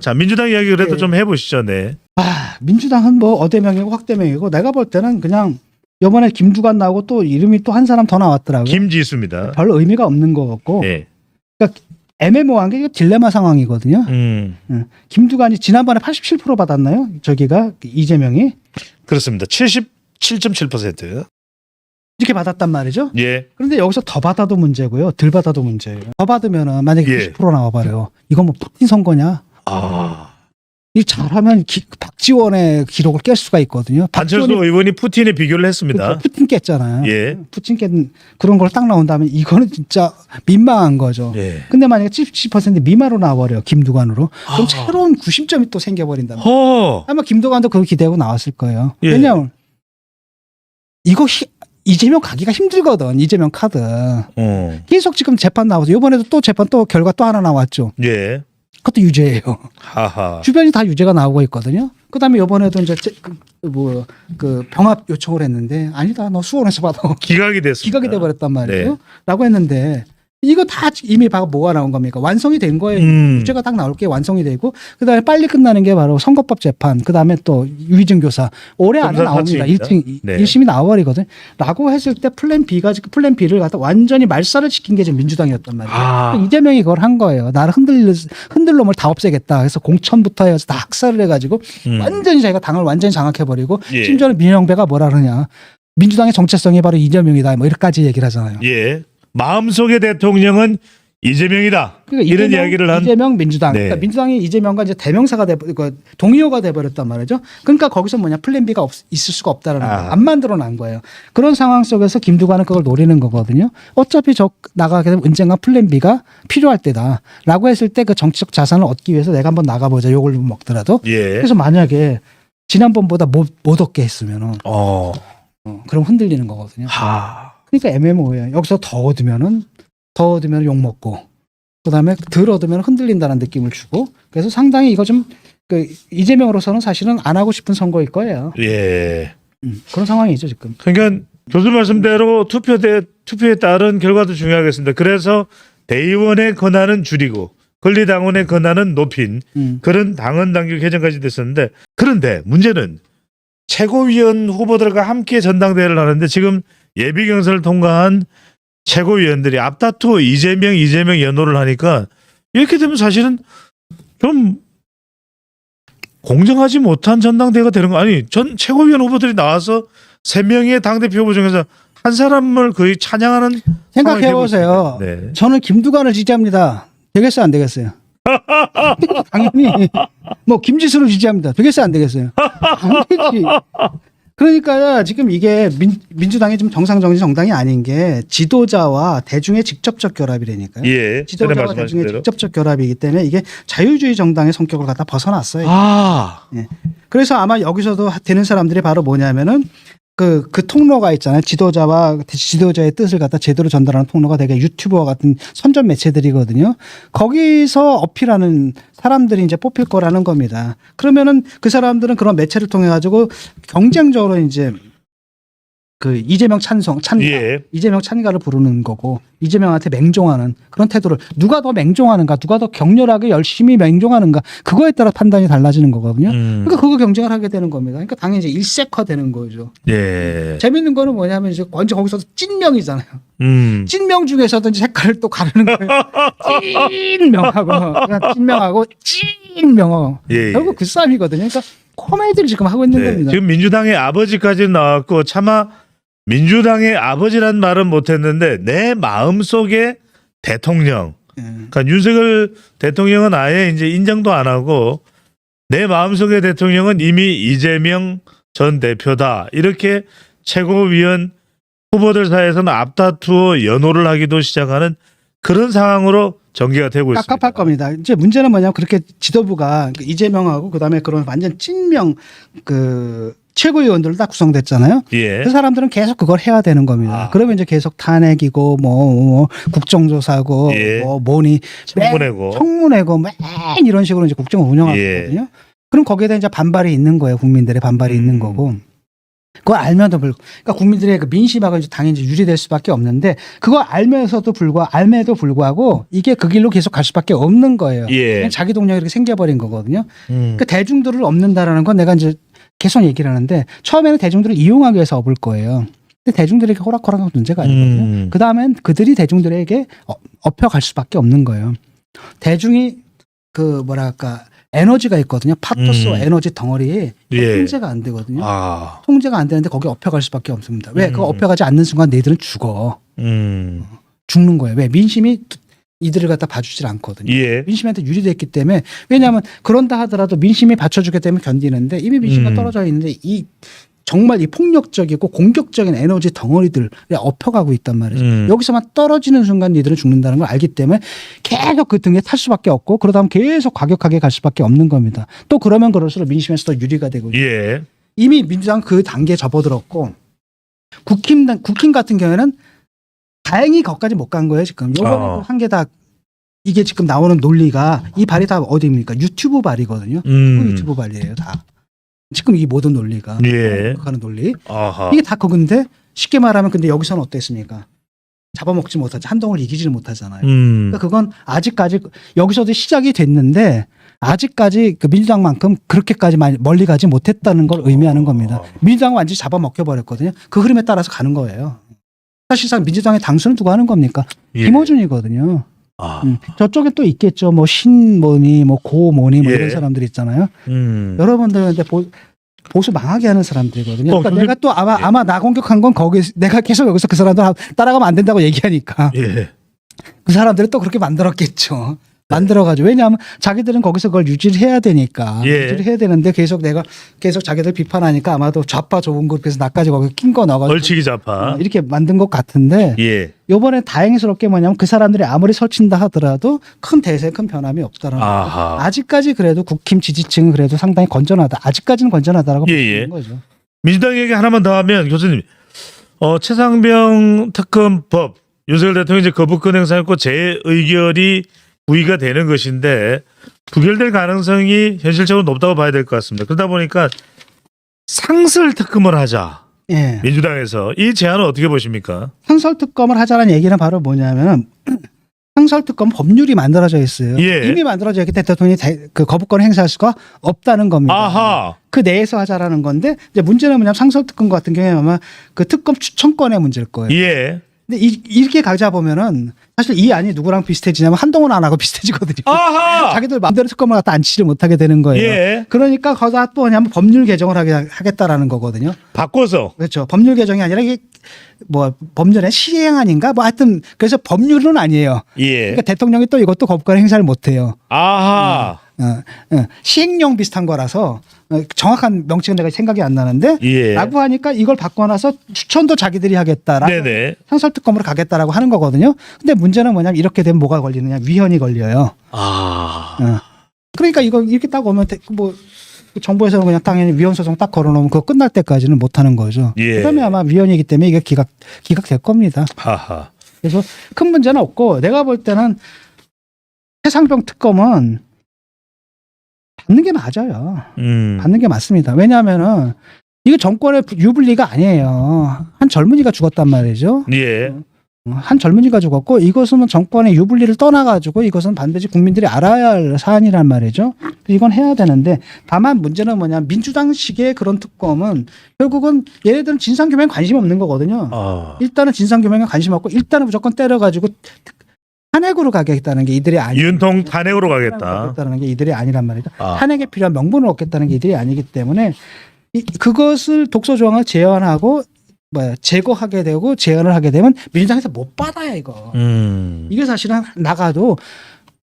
자 민주당 이야기 그래도 예. 좀 해보시죠. 네. 아, 민주당은 뭐 어대명이고 확대명이고 내가 볼 때는 그냥 이번에 김두관 나오고 또 이름이 또 한 사람 더 나왔더라고요. 김지수입니다. 별 의미가 없는 것 같고 예. 애매모호한 게 딜레마 상황이거든요. 음 김두관이 지난번에 87% 받았나요? 저기가 이재명이 그렇습니다. 77.7%. 이렇게 받았단 말이죠. 예. 그런데 여기서 더 받아도 문제고요. 덜 받아도 문제예요. 더 받으면은 만약에 예. 90% 나와버려요. 이건 뭐 푸틴 선거냐? 아. 이 잘하면 기- 박지원의 기록을 깰 수가 있거든요. 안철수 박지원이 의원이 푸틴에 비교를 했습니다. 그렇죠. 푸틴 깼잖아요. 예. 푸틴 깬 그런 걸 딱 나온다면 이거는 진짜 민망한 거죠. 예. 근데 만약에 70% 미만으로 나와버려요. 김두관으로. 그럼 아. 새로운 구심점이 또 생겨버린다. 허. 아마 김두관도 그걸 기대하고 나왔을 거예요. 예. 왜냐하면 이거 히- 이재명 가기가 힘들거든. 이재명 카드. 어. 계속 지금 재판 나와서 이번에도 또 재판 또 결과 또 하나 나왔죠. 예. 그것도 유죄예요. 하하. 주변이 다 유죄가 나오고 있거든요. 그다음에 이번에도 이제 그, 뭐그 병합 요청을 했는데 아니다. 너 수원에서 받아. 기각이 됐습니다. 기각이 돼 버렸단 말이에요. 네. 라고 했는데 이거 다 이미 봐 뭐가 나온 겁니까? 완성이 된 거예요. 음. 유죄가 딱 나올 게 완성이 되고 그다음에 빨리 끝나는 게 바로 선거법 재판 그다음에 또 유위증 교사 올해 안에 나옵니다. 1층 네. 1심이 나와버리거든. 라고 했을 때 플랜 B가 플랜 B를 갖다 완전히 말살을 시킨 게 지금 민주당이었단 말이에요. 아. 이재명이 그걸 한 거예요. 나를 흔들 흔들 놈을 다 없애겠다. 그래서 공천부터 해서 다 학살을 해가지고 음. 완전히 자기가 당을 완전히 장악해버리고 예. 심지어는 민영배가 뭐라 그러냐. 민주당의 정체성이 바로 이재명이다. 뭐 이렇게까지 얘기를 하잖아요. 예. 마음속의 대통령은 이재명이다. 그러니까 이런 이재명, 이야기를 한 이재명 민주당. 네. 그러니까 민주당이 이재명과 이제 대명사가 돼, 그 동의어가 돼 버렸단 말이죠. 그러니까 거기서 뭐냐 플랜 B가 없, 있을 수가 없다라는 아. 거예요. 안 만들어 난 거예요. 그런 상황 속에서 김두관은 그걸 노리는 거거든요. 어차피 저 나가게 되면 언젠가 플랜 B가 필요할 때다라고 했을 때 그 정치적 자산을 얻기 위해서 내가 한번 나가 보자. 욕을 먹더라도. 예. 그래서 만약에 지난번보다 못, 못 얻게 했으면은 어. 어, 그럼 흔들리는 거거든요. 하. 그러니까 애매모호해요. 여기서 더 얻으면은 더 얻으면 욕 먹고 그다음에 덜 얻으면 흔들린다는 느낌을 주고 그래서 상당히 이거 좀 그 이재명으로서는 사실은 안 하고 싶은 선거일 거예요. 예. 음, 그런 상황이죠 지금. 그러니까 교수 말씀대로 투표대 투표에 따른 결과도 중요하겠습니다. 그래서 대의원의 권한은 줄이고 권리당원의 권한은 높인 음. 그런 당헌 당규 개정까지 됐었는데 그런데 문제는 최고위원 후보들과 함께 전당대회를 하는데 지금 예비 경선을 통과한 최고위원들이 앞다투어 이재명 이재명 연호를 하니까 이렇게 되면 사실은 좀 공정하지 못한 전당대회가 되는 거 아니 전 최고위원 후보들이 나와서 세 명의 당 대표 후보 중에서 한 사람을 거의 찬양하는 생각해 보세요. 네. 저는 김두관을 지지합니다. 되겠어요 안 되겠어요? 당연히 뭐 김지수를 지지합니다. 되겠어요 안 되겠어요? 안 되지. 그러니까 지금 이게 민, 민주당이 좀 정상정치 정당이 아닌 게 지도자와 대중의 직접적 결합이라니까요. 예, 지도자와 대중의 대로. 직접적 결합이기 때문에 이게 자유주의 정당의 성격을 갖다 벗어났어요. 아, 그래서 아마 여기서도 되는 사람들이 바로 뭐냐면은 그, 그 통로가 있잖아요. 지도자와 지도자의 뜻을 갖다 제대로 전달하는 통로가 되게 유튜버와 같은 선전 매체들이거든요. 거기서 어필하는 사람들이 이제 뽑힐 거라는 겁니다. 그러면은 그 사람들은 그런 매체를 통해 가지고 경쟁적으로 이제 그 이재명 찬성, 찬가, 예. 이재명 찬가를 부르는 거고 이재명한테 맹종하는 그런 태도를 누가 더 맹종하는가, 누가 더 격렬하게 열심히 맹종하는가 그거에 따라 판단이 달라지는 거거든요. 음, 그러니까 그거 경쟁을 하게 되는 겁니다. 그러니까 당연히 이제 일색화 되는 거죠. 예, 재밌는 거는 뭐냐면 이제 완전 거기서 찐명이잖아요. 음, 찐명 중에서도 이제 색깔을 또 가르는 거예요. 찐명하고 그냥 찐명하고 찐명하고 예, 예. 결국 그 싸움이거든요. 그러니까 코미디를 지금 하고 있는 네, 겁니다. 지금 민주당의 아버지까지 나왔고 차마 민주당의 아버지란 말은 못했는데 내 마음 속에 대통령, 예. 그러니까 윤석열 대통령은 아예 이제 인정도 안 하고 내 마음 속의 대통령은 이미 이재명 전 대표다 이렇게 최고위원 후보들 사이에서는 앞다투어 연호를 하기도 시작하는 그런 상황으로 전개가 되고 있습니다. 깝깝할 겁니다. 이제 문제는 뭐냐면 그렇게 지도부가 그 이재명하고 그다음에 그런 완전 찐명 그 최고위원들로 다 구성됐잖아요. 예, 그 사람들은 계속 그걸 해야 되는 겁니다. 아. 그러면 이제 계속 탄핵이고 뭐, 뭐 국정조사고 예. 뭐 뭐니 청문회고. 맨 청문회고 맨 이런 식으로 이제 국정을 운영하거든요. 예. 그럼 거기에 대한 이제 반발이 있는 거예요. 국민들의 반발이 음. 있는 거고. 그걸 알면도 불구 그러니까 국민들의 그 민심하고 이제 당연히 이제 유리될 수밖에 없는데 그거 알면서도 불구하고 알매도 불구하고 이게 그 길로 계속 갈 수밖에 없는 거예요. 예. 자기 동력이 이렇게 생겨버린 거거든요. 음. 그 대중들을 없는다라는 건 내가 이제 계속 얘기를 하는데 처음에는 대중들을 이용하기 위해서 업을 거예요. 근데 대중들에게 호락호락한 문제가 아니거든요. 음. 그 다음엔 그들이 대중들에게 어- 업혀갈 수밖에 없는 거예요. 대중이 그 뭐랄까 에너지가 있거든요. 파토스와 음. 에너지 덩어리에 예. 통제가 안 되거든요. 아. 통제가 안 되는데 거기 업혀갈 수밖에 없습니다. 왜? 음. 그거 업혀가지 않는 순간 너희들은 죽어. 음. 죽는 거예요. 왜? 민심이 이들을 갖다 봐주질 않거든요. 예. 민심한테 유리됐기 때문에 왜냐하면 그런다 하더라도 민심이 받쳐주기 때문에 견디는데 이미 민심이 음. 떨어져 있는데 이 정말 이 폭력적이고 공격적인 에너지 덩어리들에 엎혀가고 있단 말이죠. 음. 여기서만 떨어지는 순간 니들은 죽는다는 걸 알기 때문에 계속 그 등에 탈 수밖에 없고 그러다 보면 계속 과격하게 갈 수밖에 없는 겁니다. 또 그러면 그럴수록 민심에서 더 유리가 되고 예. 이미 민주당 그 단계에 접어들었고 국힘 국힘 같은 경우에는 다행히 거기까지 못 간 거예요 지금 요번에 아. 한게다 이게 지금 나오는 논리가 이 발이 다 어디입니까 유튜브 발이거든요 음. 유튜브 발이에요 다 지금 이 모든 논리가 예. 하는 논리 아하. 이게 다 그건데 쉽게 말하면 근데 여기서는 어땠습니까 잡아먹지 못하지 한동을 이기지를 못하잖아요 음. 그러니까 그건 아직까지 여기서도 시작이 됐는데 아직까지 그 민주당만큼 그렇게까지 멀리 가지 못했다는 걸 의미하는 겁니다. 민주당은 완전히 잡아먹혀 버렸거든요. 그 흐름에 따라서 가는 거예요. 사실상 민주당의 당수는 누가 하는 겁니까? 예. 김어준이거든요. 아. 음. 저쪽에 또 있겠죠. 뭐 신모니, 뭐 고모니, 뭐 예. 이런 사람들 있잖아요. 음. 여러분들 근데 보, 보수 망하게 하는 사람들이거든요. 어, 그러니까 근데- 내가 또 아마 예. 아마 나 공격한 건 거기 내가 계속 여기서 그 사람들 따라가면 안 된다고 얘기하니까 예. 그 사람들은 또 그렇게 만들었겠죠. 만들어가지고 왜냐하면 자기들은 거기서 그걸 유지를 해야 되니까 예. 유지를 해야 되는데 계속 내가 계속 자기들 비판하니까 아마도 좌파 좁은 그룹에서 나까지 거기 낀거 넣어가지고 얼치기 잡아. 어, 이렇게 만든 것 같은데 예. 요번에 다행스럽게 뭐냐면 그 사람들이 아무리 설친다 하더라도 큰 대세 큰 변함이 없다라는 거. 아하. 아직까지 그래도 국힘 지지층은 그래도 상당히 건전하다. 아직까지는 건전하다라고 예, 보는 예. 거죠. 민주당 얘기 하나만 더 하면 교수님, 어, 최상병 특검법 윤석열 대통령이 이제 거부권 행사했고 제 의결이 부의가 되는 것인데 부결될 가능성이 현실적으로 높다고 봐야 될 것 같습니다. 그러다 보니까 상설 특검을 하자 예. 민주당에서 이 제안은 어떻게 보십니까? 상설 특검을 하자는 얘기는 바로 뭐냐면은 상설 특검 법률이 만들어져 있어요. 예. 이미 만들어져 있기 때문에 대통령이 대- 그 거부권 행사할 수가 없다는 겁니다. 아하, 그 내에서 하자라는 건데 이제 문제는 뭐냐면 상설 특검 같은 경우에 아마 그 특검 추천권의 문제일 거예요. 예. 근데 이, 이렇게 가자 보면은 사실 이 안이 누구랑 비슷해지냐면 한동훈 안하고 비슷해지거든요. 아하, 자기들 마음대로 특검을 갖다 앉히지 못하게 되는 거예요. 예. 그러니까 거기다 또 뭐냐면 법률 개정을 하게 하겠다라는 거거든요. 바꿔서 그렇죠. 법률 개정이 아니라 이게 뭐 법률의 시행안인가 뭐 하여튼 그래서 법률은 아니에요. 예. 그러니까 대통령이 또 이것도 거부권 행사를 못 해요. 아하, 어, 어, 시행령 비슷한 거라서 어, 정확한 명칭은 내가 생각이 안 나는데 예. 라고 하니까 이걸 바꿔놔서 추천도 자기들이 하겠다라고 네네. 상설특검으로 가겠다라고 하는 거거든요. 근데 문제는 뭐냐면 이렇게 되면 뭐가 걸리느냐 위헌이 걸려요. 아, 어. 그러니까 이거 이렇게 딱 오면 대- 뭐 정부에서는 그냥 당연히 위헌 소송 딱 걸어놓으면 그거 끝날 때까지는 못 하는 거죠. 예. 그다음에 아마 위헌이기 때문에 이게 기각 기각될 겁니다. 하하. 그래서 큰 문제는 없고 내가 볼 때는 해상병 특검은 받는 게 맞아요. 음. 받는 게 맞습니다. 왜냐하면은 이게 정권의 유불리가 아니에요. 한 젊은이가 죽었단 말이죠. 예. 한 젊은이가 죽었고 이것은 정권의 유불리를 떠나가지고 이것은 반드시 국민들이 알아야 할 사안이란 말이죠. 이건 해야 되는데 다만 문제는 뭐냐 민주당식의 그런 특검은 결국은 얘네들은 진상규명에 관심 없는 거거든요. 아. 일단은 진상규명에 관심 없고 일단은 무조건 때려가지고 탄핵으로 가겠다는 게 이들이 아니. 윤통 탄핵으로 가겠다. 가겠다는 게 이들이 아니란 말이죠. 아. 탄핵에 필요한 명분을 얻겠다는 게 이들이 아니기 때문에 이, 그것을 독소 조항을 제한하고 뭐 제거하게 되고 제한을 하게 되면 민주당에서 못 받아요 이거. 음. 이게 사실은 나가도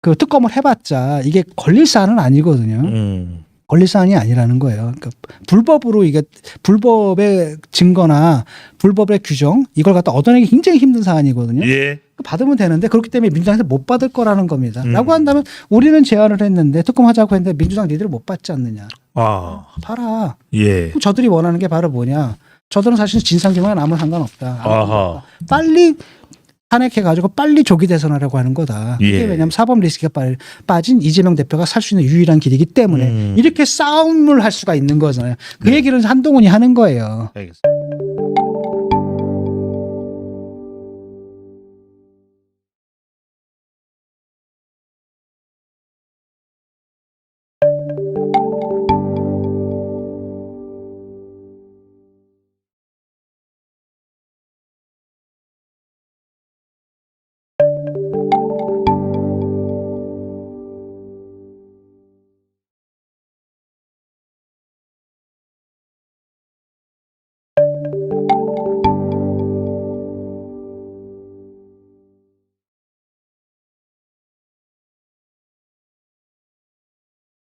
그 특검을 해봤자 이게 걸릴 사안은 아니거든요. 음. 걸릴 사안이 아니라는 거예요. 그러니까 불법으로 이게 불법의 증거나 불법의 규정 이걸 갖다 얻어내기 굉장히 힘든 사안이거든요. 예. 받으면 되는데 그렇기 때문에 민주당에서 못 받을 거라는 겁니다. 음. 라고 한다면 우리는 제안을 했는데 특검하자고 했는데 민주당 니들을 못 받지 않느냐. 아. 봐라. 예. 저들이 원하는 게 바로 뭐냐. 저들은 사실 진상규명에 아무 상관없다. 아하. 빨리 탄핵해가지고 빨리 조기 대선하려고 하는 거다. 이게 예. 왜냐하면 사법 리스크가 빠- 빠진 이재명 대표가 살 수 있는 유일한 길이기 때문에 음. 이렇게 싸움을 할 수가 있는 거잖아요. 그 네. 얘기를 한동훈이 하는 거예요. 알겠습니다.